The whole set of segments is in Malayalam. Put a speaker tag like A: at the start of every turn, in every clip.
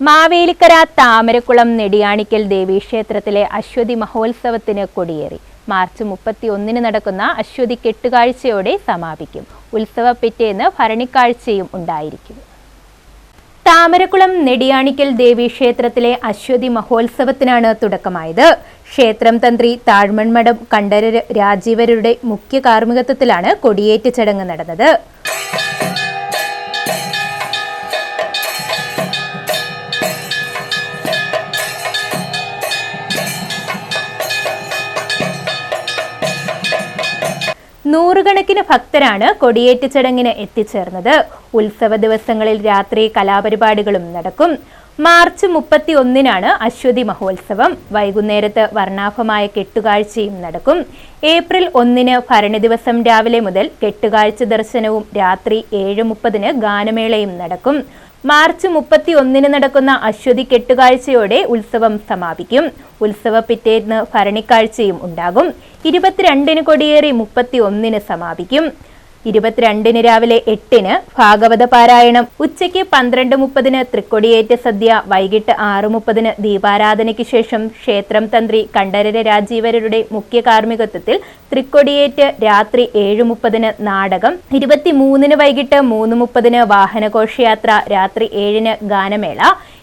A: മാവേലിക്കര താമരക്കുളം നെടിയാണിക്കൽ ദേവീക്ഷേത്രത്തിലെ അശ്വതി മഹോത്സവത്തിന് കൊടിയേറി. മാർച്ച് മുപ്പത്തി ഒന്നിന് നടക്കുന്ന അശ്വതി കെട്ടുകാഴ്ചയോടെ സമാപിക്കും. ഉത്സവ പിറ്റേന്ന് ഭരണിക്കാഴ്ചയും ഉണ്ടായിരിക്കും. താമരക്കുളം നെടിയാണിക്കൽ ദേവീക്ഷേത്രത്തിലെ അശ്വതി മഹോത്സവത്തിനാണ് തുടക്കമായത്. ക്ഷേത്രം തന്ത്രി താഴ്മൺമഠം കണ്ഠരര് രാജീവരുടെ മുഖ്യ കാർമ്മികത്വത്തിലാണ് കൊടിയേറ്റ് ചടങ്ങ് നടന്നത്. നൂറുകണക്കിന് ഭക്തരാണ് കൊടിയേറ്റ് ചടങ്ങിന് എത്തിച്ചേർന്നത്. ഉത്സവ ദിവസങ്ങളിൽ രാത്രി കലാപരിപാടികളും നടക്കും. മാർച്ച് മുപ്പത്തി ഒന്നിനാണ് അശ്വതി മഹോത്സവം. വൈകുന്നേരത്ത് വർണാഭമായ കെട്ടുകാഴ്ചയും നടക്കും. ഏപ്രിൽ ഒന്നിന് ഭരണി ദിവസം രാവിലെ മുതൽ കെട്ടുകാഴ്ച ദർശനവും രാത്രി ഏഴ് മുപ്പതിന് ഗാനമേളയും നടക്കും. മാർച്ച് മുപ്പത്തി ഒന്നിന് നടക്കുന്ന അശ്വതി കെട്ടുകാഴ്ചയോടെ ഉത്സവം സമാപിക്കും. ഉത്സവ പിറ്റേന്ന് ഭരണിക്കാഴ്ചയും ഉണ്ടാകും. ഇരുപത്തിരണ്ടിന് കൊടിയേറി മുപ്പത്തി ഒന്നിന് സമാപിക്കും. ഇരുപത്തിരണ്ടിന് രാവിലെ എട്ടിന് ഭാഗവത പാരായണം. ഉച്ചയ്ക്ക് പന്ത്രണ്ട് മുപ്പതിന് തൃക്കൊടിയേറ്റ സദ്യ വൈകിട്ട് ആറു മുപ്പതിന് ദീപാരാധനയ്ക്ക് ശേഷം ക്ഷേത്രം തന്ത്രി കണ്ഠരര രാജീവരരുടെ മുഖ്യ കാർമ്മികത്വത്തിൽ തൃക്കൊടിയേറ്റ് രാത്രി ഏഴ് മുപ്പതിന് നാടകം ഇരുപത്തിമൂന്നിന് വൈകിട്ട് മൂന്ന് മുപ്പതിന് വാഹനഘോഷയാത്ര രാത്രി ഏഴിന് ഗാനമേള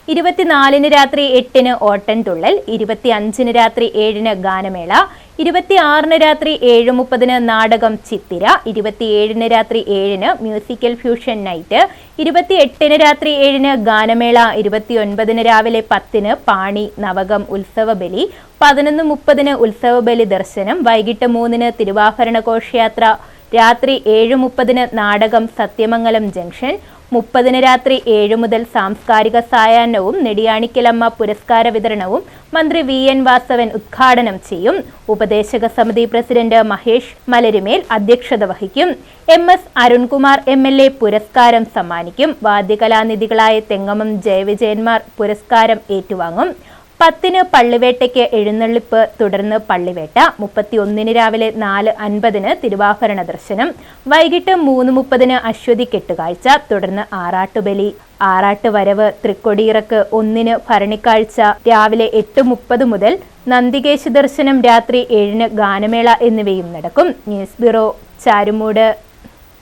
A: ഇരുപത്തിനാലിന് രാത്രി എട്ടിന് ഓട്ടൻതുള്ളൽ ഇരുപത്തി അഞ്ചിന് രാത്രി ഏഴിന് ഗാനമേള ഇരുപത്തി ആറിന് രാത്രി ഏഴ് മുപ്പതിന് നാടകം ചിത്തിര ഇരുപത്തിയേഴിന് രാത്രി ഏഴിന് മ്യൂസിക്കൽ ഫ്യൂഷൻ നൈറ്റ് ഇരുപത്തി എട്ടിന് രാത്രി ഏഴിന് ഗാനമേള ഇരുപത്തി ഒൻപതിന് രാവിലെ പത്തിന് പാണി നവകം ഉത്സവബലി പതിനൊന്ന് മുപ്പതിന് ഉത്സവബലി ദർശനം വൈകിട്ട് മൂന്നിന് തിരുവാഭരണ ഘോഷയാത്ര രാത്രി ഏഴ് മുപ്പതിന് നാടകം സത്യമംഗലം ജംഗ്ഷൻ മുപ്പതിന് രാത്രി ഏഴു മുതൽ സാംസ്കാരിക സായാഹ്നവും നെടിയാണിക്കലമ്മ പുരസ്കാര വിതരണവും മന്ത്രി വി എൻ വാസവൻ ഉദ്ഘാടനം ചെയ്യും. ഉപദേശക സമിതി പ്രസിഡന്റ് മഹേഷ് മലരുമേൽ അധ്യക്ഷത വഹിക്കും. M S Arunkumar M L A പുരസ്കാരം സമ്മാനിക്കും. വാദ്യകലാനിധികളായ തെങ്ങമം ജയവിജയന്മാർ പുരസ്കാരം ഏറ്റുവാങ്ങും. പത്തിന് പള്ളിവേട്ടയ്ക്ക് എഴുന്നള്ളിപ്പ് തുടർന്ന് പള്ളിവേട്ട മുപ്പത്തി ഒന്നിന് രാവിലെ നാല് അൻപതിന് തിരുവാഭരണ ദർശനം വൈകിട്ട് മൂന്ന് മുപ്പതിന് അശ്വതി കെട്ടുകാഴ്ച തുടർന്ന് ആറാട്ടുബലി ആറാട്ട് വരവ് തൃക്കൊടിയിറക്ക് ഒന്നിന് ഭരണിക്കാഴ്ച രാവിലെ എട്ട് മുപ്പത് മുതൽ നന്ദികേശ് ദർശനം രാത്രി ഏഴിന് ഗാനമേള എന്നിവയും നടക്കും. News bureau Charummood.